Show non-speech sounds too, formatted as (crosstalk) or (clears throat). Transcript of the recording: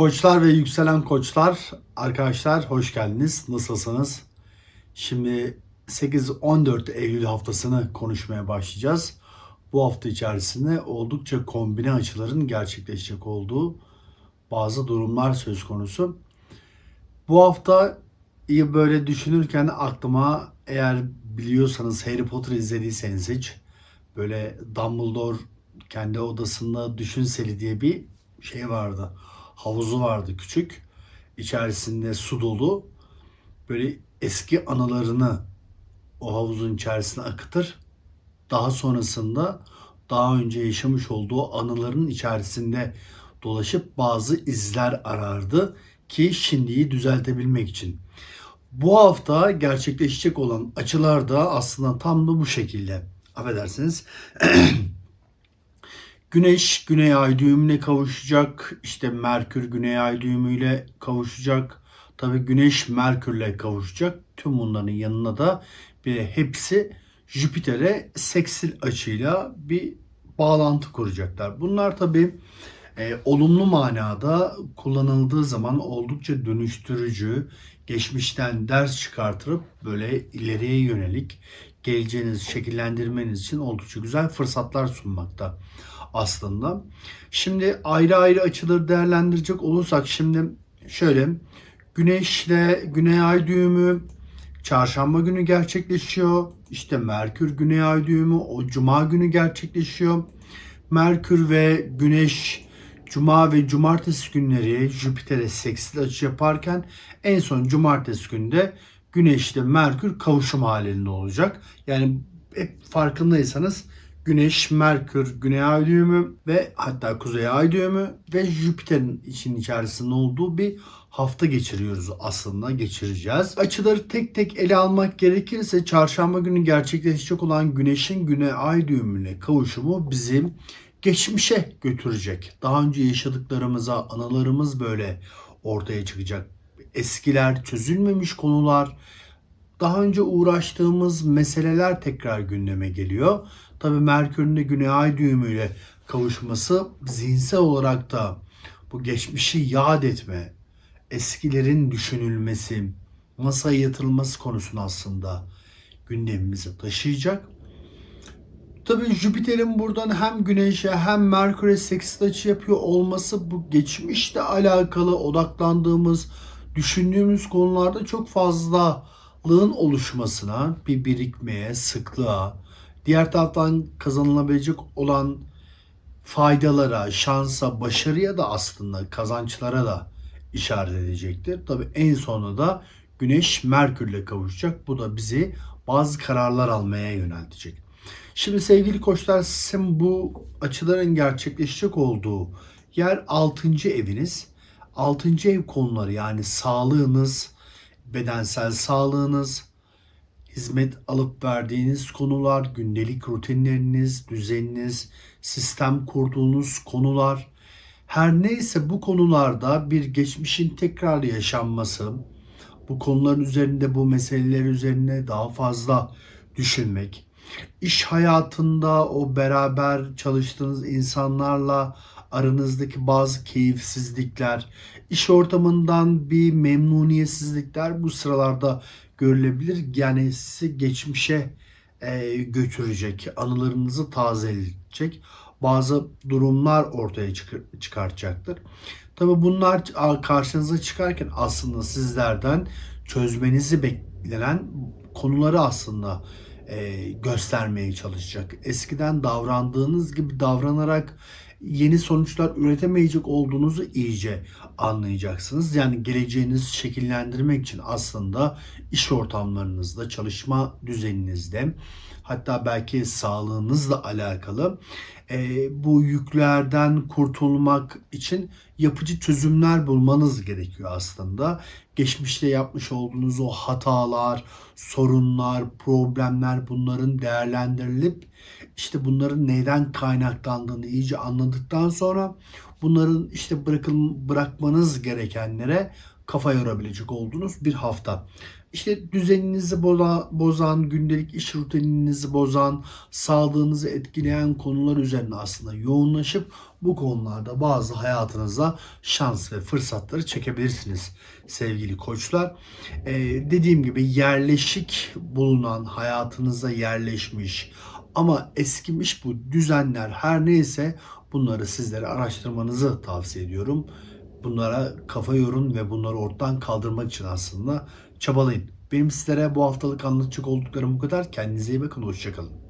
Koçlar ve yükselen koçlar arkadaşlar hoş geldiniz. Nasılsınız? Şimdi 8-14 Eylül haftasını konuşmaya başlayacağız. Bu hafta içerisinde oldukça kombine açıların gerçekleşecek olduğu bazı durumlar söz konusu. Bu hafta iyi böyle düşünürken aklıma eğer biliyorsanız Harry Potter izlediyseniz hiç böyle Dumbledore kendi odasında düşünseli diye bir şey vardı. Havuzu vardı küçük. İçerisinde su dolu. Böyle eski anılarını o havuzun içerisine akıtır. Daha sonrasında daha önce yaşamış olduğu anıların içerisinde dolaşıp bazı izler arardı ki şimdiyi düzeltebilmek için. Bu hafta gerçekleşecek olan açılar da aslında tam da bu şekilde. Affedersiniz. (clears throat) Güneş Güney Ay düğümüne kavuşacak. İşte Merkür Güney Ay düğümüyle kavuşacak. Tabi Güneş Merkürle kavuşacak. Tüm bunların yanına da bir hepsi Jüpiter'e seksil açıyla bir bağlantı kuracaklar. Bunlar tabi e, olumlu manada kullanıldığı zaman oldukça dönüştürücü, geçmişten ders çıkartırıp böyle ileriye yönelik geleceğinizi şekillendirmeniz için oldukça güzel fırsatlar sunmakta aslında. Şimdi ayrı ayrı açıları değerlendirecek olursak şimdi şöyle Güneşle Güney Ay düğümü çarşamba günü gerçekleşiyor. İşte Merkür Güney Ay düğümü o cuma günü gerçekleşiyor. Merkür ve Güneş Cuma ve Cumartesi günleri Jüpiter'e seksil açı yaparken en son Cumartesi günde Güneş ile Merkür kavuşum halinde olacak. Yani hep farkındaysanız Güneş, Merkür, Güney Ay düğümü ve hatta Kuzey Ay düğümü ve Jüpiter'in için içerisinde olduğu bir hafta geçiriyoruz aslında geçireceğiz. Açıları tek tek ele almak gerekirse çarşamba günü gerçekleşecek olan Güneş'in Güney Ay düğümüne kavuşumu bizim geçmişe götürecek. Daha önce yaşadıklarımıza, anılarımız böyle ortaya çıkacak. Eskiler, çözülmemiş konular, daha önce uğraştığımız meseleler tekrar gündeme geliyor. Tabii Merkür'ün de Güney Ay düğümüyle kavuşması zihinsel olarak da bu geçmişi yad etme, eskilerin düşünülmesi, masaya yatırılması konusunu aslında gündemimize taşıyacak. Tabii Jüpiter'in buradan hem Güneş'e hem Merkür'e seksil açı yapıyor olması bu geçmişle alakalı odaklandığımız, düşündüğümüz konularda çok fazlalığın oluşmasına, bir birikmeye, sıklığa, diğer taraftan kazanılabilecek olan faydalara, şansa, başarıya da aslında kazançlara da işaret edecektir. Tabi en sonunda da Güneş Merkür'le kavuşacak. Bu da bizi bazı kararlar almaya yöneltecek. Şimdi sevgili koçlar sizin bu açıların gerçekleşecek olduğu yer 6. eviniz. 6. ev konuları yani sağlığınız, bedensel sağlığınız, hizmet alıp verdiğiniz konular, gündelik rutinleriniz, düzeniniz, sistem kurduğunuz konular, her neyse bu konularda bir geçmişin tekrar yaşanması, bu konuların üzerinde, bu meseleler üzerine daha fazla düşünmek, iş hayatında o beraber çalıştığınız insanlarla aranızdaki bazı keyifsizlikler, iş ortamından bir memnuniyetsizlikler bu sıralarda görülebilir. Yani sizi geçmişe e, götürecek, anılarınızı tazeleyecek bazı durumlar ortaya çık- çıkartacaktır. Tabi bunlar karşınıza çıkarken aslında sizlerden çözmenizi beklenen konuları aslında e, göstermeye çalışacak. Eskiden davrandığınız gibi davranarak yeni sonuçlar üretemeyecek olduğunuzu iyice anlayacaksınız. Yani geleceğinizi şekillendirmek için aslında iş ortamlarınızda, çalışma düzeninizde hatta belki sağlığınızla alakalı e, bu yüklerden kurtulmak için yapıcı çözümler bulmanız gerekiyor aslında. Geçmişte yapmış olduğunuz o hatalar, sorunlar, problemler bunların değerlendirilip işte bunların neyden kaynaklandığını iyice anladıktan sonra bunların işte bırakın bırakmanız gerekenlere kafa yorabilecek olduğunuz bir hafta. İşte düzeninizi boza- bozan, gündelik iş rutininizi bozan, sağlığınızı etkileyen konular üzerine aslında yoğunlaşıp bu konularda bazı hayatınızda şans ve fırsatları çekebilirsiniz sevgili koçlar. Ee, dediğim gibi yerleşik bulunan hayatınıza yerleşmiş ama eskimiş bu düzenler her neyse bunları sizlere araştırmanızı tavsiye ediyorum. Bunlara kafa yorun ve bunları ortadan kaldırmak için aslında çabalayın. Benim sizlere bu haftalık anlatacak olduklarım bu kadar. Kendinize iyi bakın. Hoşçakalın.